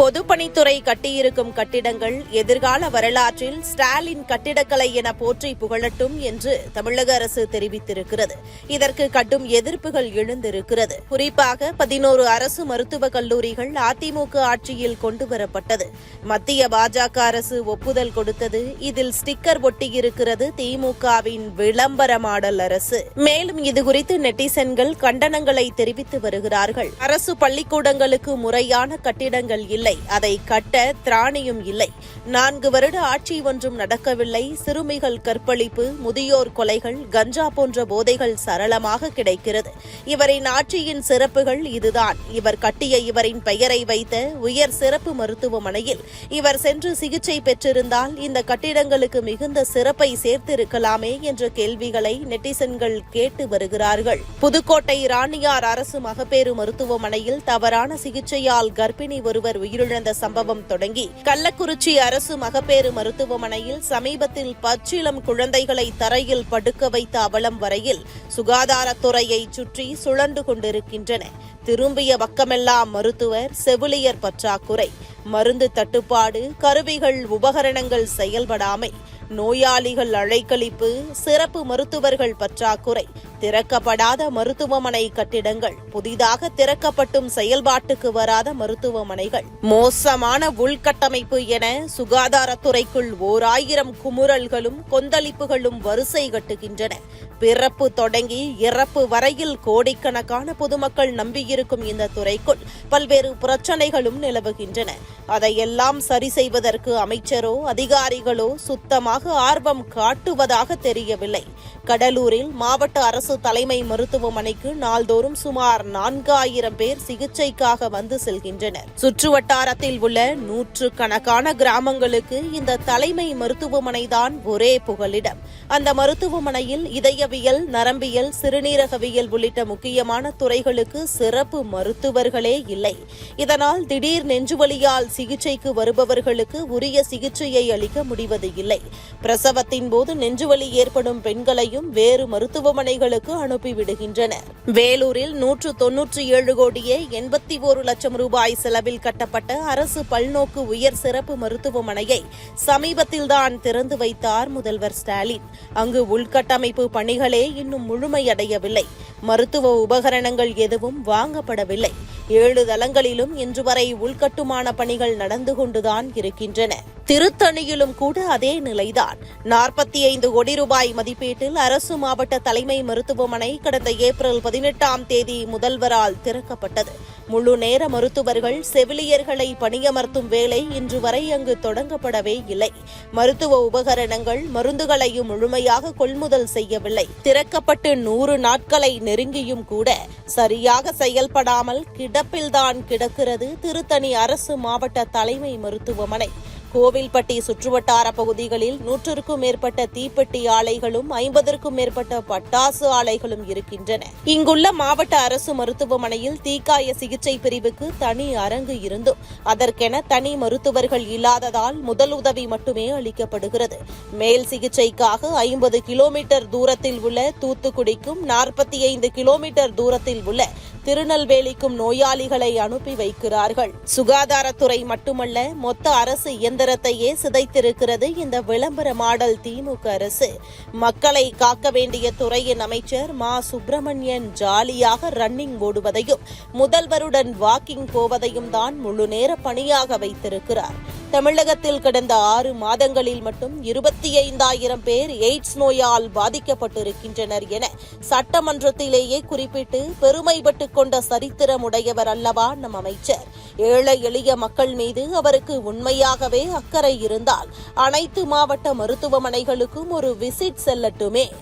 பொதுப்பணித்துறை கட்டியிருக்கும் கட்டிடங்கள் எதிர்கால வரலாற்றில் ஸ்டாலின் கட்டிடக்கலை என போற்றி புகழட்டும் என்று தமிழக அரசு தெரிவித்திருக்கிறது. இதற்கு கடும் எதிர்ப்புகள் எழுந்திருக்கிறது. குறிப்பாக பதினோரு அரசு மருத்துவக் கல்லூரிகள் அதிமுக ஆட்சியில் கொண்டுவரப்பட்டது. மத்திய பாஜக அரசு ஒப்புதல் கொடுத்தது. இதில் ஸ்டிக்கர் ஒட்டியிருக்கிறது திமுகவின் விளம்பர மாடல் அரசு. மேலும் இதுகுறித்து நெட்டிசன்கள் கண்டனங்களை தெரிவித்து வருகிறார்கள். அரசு பள்ளிக்கூடங்களுக்கு முறையான கட்டிடங்கள் இல்லை. இல்லை. அதை கட்ட திராணியும் இல்லை. நான்கு வருட ஆட்சி ஒன்றும் நடக்கவில்லை. சிறுமிகள் கற்பழிப்பு முதியோர் கொலைகள் கஞ்சா போன்ற போதைகள் சரளமாக கிடைக்கிறது. இவரின் ஆட்சியின் சிறப்புகள் இதுதான். இவர் கட்டிய இவரின் பெயரை வைத்த உயர் சிறப்பு மருத்துவமனையில் இவர் சென்று சிகிச்சை பெற்றிருந்தால் இந்த கட்டிடங்களுக்கு மிகுந்த சிறப்பை சேர்த்திருக்கலாமே என்ற கேள்விகளை நெட்டிசன்கள் கேட்டு வருகிறார்கள். புதுக்கோட்டை ராணியார் அரசு மகப்பேறு மருத்துவமனையில் தவறான சிகிச்சையால் கர்ப்பிணி ஒருவர் உயிர் உயிரிழந்த சம்பவம் தொடங்கி கள்ளக்குறிச்சி அரசு மகப்பேறு மருத்துவமனையில் சமீபத்தில் பச்சிளம் குழந்தைகளை தரையில் படுக்க வைத்த அவலம் வரையில் சுகாதாரத்துறையை சுற்றி சுழண்டு கொண்டிருக்கின்றன. திரும்பிய பக்கமெல்லாம் மருத்துவர் செவிலியர் பற்றாக்குறை. மருந்து தட்டுப்பாடு கருவிகள் உபகரணங்கள் செயல்படாமை நோயாளிகள் அழைக்கழிப்பு சிறப்பு மருத்துவர்கள் பற்றாக்குறை திறக்கப்படாத மருத்துவமனை கட்டிடங்கள் புதிதாக திறக்கப்பட்டும் செயல்பாட்டுக்கு வராத மருத்துவமனைகள். மோசமான உள்கட்டமைப்பு என சுகாதாரத்துறைக்குள் ஓர் ஆயிரம் குமுறல்களும் கொந்தளிப்புகளும் வரிசை கட்டுகின்றன. பிறப்பு தொடங்கி இறப்பு வரையில் கோடிக்கணக்கான பொதுமக்கள் நம்பியிருக்கும் இந்த துறைக்குள் பல்வேறு பிரச்சனைகளும் நிலவுகின்றன. அதையெல்லாம் சரி செய்வதற்கு அமைச்சரோ அதிகாரிகளோ சுத்தமாக ஆர்வம் காட்டுவதாக தெரியவில்லை. கடலூரில் மாவட்ட அரசு தலைமை மருத்துவமனைக்கு நாள்தோறும் சுமார் நான்காயிரம் பேர் சிகிச்சைக்காக வந்து செல்கின்றனர். சுற்றுவட்டாரத்தில் உள்ள நூற்று கணக்கான கிராமங்களுக்கு இந்த தலைமை மருத்துவமனைதான் ஒரே புகலிடம். அந்த மருத்துவமனையில் இதயவியல் நரம்பியல் சிறுநீரகவியல் உள்ளிட்ட முக்கியமான துறைகளுக்கு சிறப்பு மருத்துவர்களே இல்லை. இதனால் திடீர் நெஞ்சுவலியால் சிகிச்சைக்கு வருபவர்களுக்கு உரிய சிகிச்சையை அளிக்க முடிவது இல்லை. பிரசவத்தின் போது நெஞ்சுவலி ஏற்படும் பெண்களையும் வேறு மருத்துவமனைகளுக்கு அனுப்பிவிடுகின்றனர் வேலூரில் நூற்று தொன்னூற்றி ஏழு கோடியே எண்பத்தி ஒரு லட்சம் ரூபாய் செலவில் கட்டப்பட்ட அரசு பல்நோக்கு உயர் சிறப்பு மருத்துவமனையை சமீபத்தில்தான் திறந்து வைத்தார் முதல்வர் ஸ்டாலின். அங்கு உள்கட்டமைப்பு பணிகளே இன்னும் முழுமையடையவில்லை. மருத்துவ உபகரணங்கள் எதுவும் வாங்கப்படவில்லை. ஏழு தளங்களிலும் இன்று வரை உள்கட்டுமான பணிகள் நடந்து கொண்டுதான் இருக்கின்றன. திருத்தணியிலும் கூட அதே நிலைதான். நாற்பத்தி ஐந்து கோடி ரூபாய் மதிப்பீட்டில் அரசு மாவட்ட தலைமை மருத்துவமனை கடந்த ஏப்ரல் பதினெட்டாம் தேதி முதல்வரால் திறக்கப்பட்டது. முழு நேர மருத்துவர்கள் செவிலியர்களை பணியமர்த்தும் வேலை இன்று வரை அங்கு தொடங்கப்படவே இல்லை. மருத்துவ உபகரணங்கள் மருந்துகளையும் முழுமையாக கொள்முதல் செய்யவில்லை. திறக்கப்பட்டு நூறு நாட்களை நெருங்கியும் கூட சரியாக செயல்படாமல் கிடப்பில்தான் கிடக்கிறது திருத்தணி அரசு மாவட்ட தலைமை மருத்துவமனை. கோவில்பட்டி சுற்றுவட்டார பகுதிகளில் நூற்றுக்கும் மேற்பட்ட தீப்பெட்டி ஆலைகளும் ஐம்பதற்கும் மேற்பட்ட பட்டாசு ஆலைகளும் இருக்கின்றன. இங்குள்ள மாவட்ட அரசு மருத்துவமனையில் தீக்காய சிகிச்சை பிரிவுக்கு தனி அரங்கு இருந்தும் அதற்கென தனி மருத்துவர்கள் இல்லாததால் முதலுதவி மட்டுமே அளிக்கப்படுகிறது. மேல் சிகிச்சைக்காக ஐம்பது கிலோமீட்டர் தூரத்தில் உள்ள தூத்துக்குடிக்கும் நாற்பத்தி ஐந்து கிலோமீட்டர் தூரத்தில் உள்ள திருநெல்வேலிக்கும் நோயாளிகளை அனுப்பி வைக்கிறார்கள். சுகாதாரத்துறை மட்டுமல்ல மொத்த அரசு சுதந்திரத்தையே சிதைத்திருக்கிறது இந்த விளம்பர மாடல் திமுக அரசு. மக்களை காக்க வேண்டிய துறையின் அமைச்சர் மா. சுப்பிரமணியன் ஜாலியாக ரன்னிங் ஓடுவதையும் முதல்வருடன் வாக்கிங் போவதையும் தான் முழு நேர பணியாக வைத்திருக்கிறார். தமிழகத்தில் கடந்த ஆறு மாதங்களில் மட்டும் இருபத்தி ஐந்தாயிரம் பேர் எய்ட்ஸ் நோயால் பாதிக்கப்பட்டிருக்கின்றனர் என சட்டமன்றத்திலேயே குறிப்பிட்டு பெருமைப்பட்டு கொண்ட சரித்திரம் உடையவர் அல்லவா நம் அமைச்சர். ஏழை எளிய மக்கள் மீது அவருக்கு உண்மையாகவே அக்கறை இருந்தால் அனைத்து மாவட்ட மருத்துவமனைகளுக்கும் ஒரு விசிட் செல்லட்டுமே.